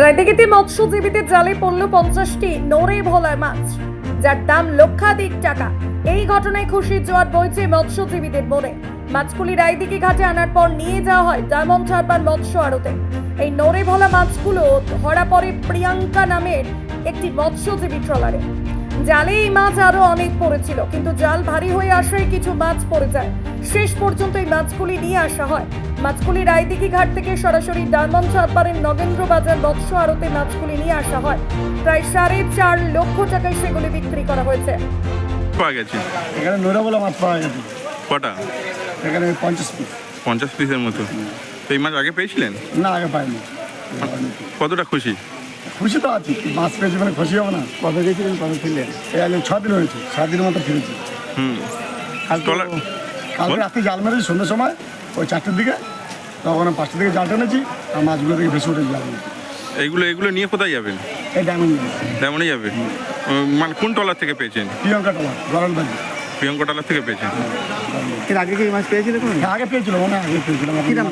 রায়দিঘিতে মৎস্যজীবীদের জালে পড়ল পঞ্চাশটি নড়ে ভোলার মাছ, যার দাম লক্ষাধিক টাকা। এই ঘটনায় খুশির জোয়ার বইছে মৎস্যজীবীদের মনে। মাছগুলি রায়দিঘি ঘাটে আনার পর নিয়ে যাওয়া হয় ডায়মন্ড হারবার মৎস্য আড়তে। এই নড়ে ভোলা মাছগুলো ধরা পড়ে প্রিয়াঙ্কা নামের একটি মৎস্যজীবী ট্রলারে। জালে এই মাছ আরও অনেক পড়েছিল, কিন্তু জাল ভারী হয়ে আসায় কিছু মাছ পড়ে যায়। শেষ পর্যন্ত এই মাছগুলি নিয়ে আসা হয়। মাছগুলি রায়দিঘি ঘাট থেকে সরাসরি ডায়মন্ড হারবারের নগেন্দ্র বাজার মৎস্য আড়তে মাছগুলি নিয়ে আসা হয়। প্রায় সাড়ে চার লক্ষ টাকায় সেগুলি বিক্রি করা হয়েছে। পাওয়া গেছে? এখানে নোরা বলে মাছ পাওয়া গেছে। কটা? এখানে পঞ্চাশ পিস। পঞ্চাশ পিসের মতো। তো এই মাছ আগে পেয়েছিলেন? না আগে পাইনি। কতটা খুশি? খুশি তো আছি। মাছ পেয়েছি মানে খুশি হব না। কবে গেছিলেন কবে ফিরলেন? এই আগে ছ দিন হয়েছে সাত দিনের মতো ফিরেছি। হুম। কাল তো ট্রলার- কালকে বল। জাল মেরেছি সন্ধ্যের সময়। ওই চারটের দিকে তখন পাঁচটার দিকে জাল টেনেছি আর মাছগুলো থেকে ভেসে উঠে যাবে। এইগুলো এগুলো নিয়ে কোথায় যাবেন? এই ডায়মন্ড তেমনই যাবে মানে কোন টলার থেকে পেয়েছেন? প্রিয়ঙ্কা টলার গরলবাজি প্রিয়ঙ্কা টলার থেকে পেয়েছেন? এর আগে কি এই মাছ পেয়েছিলেন কোনো? আগে পেয়েছিল মনে আগে পেয়েছিলাম কি দাম?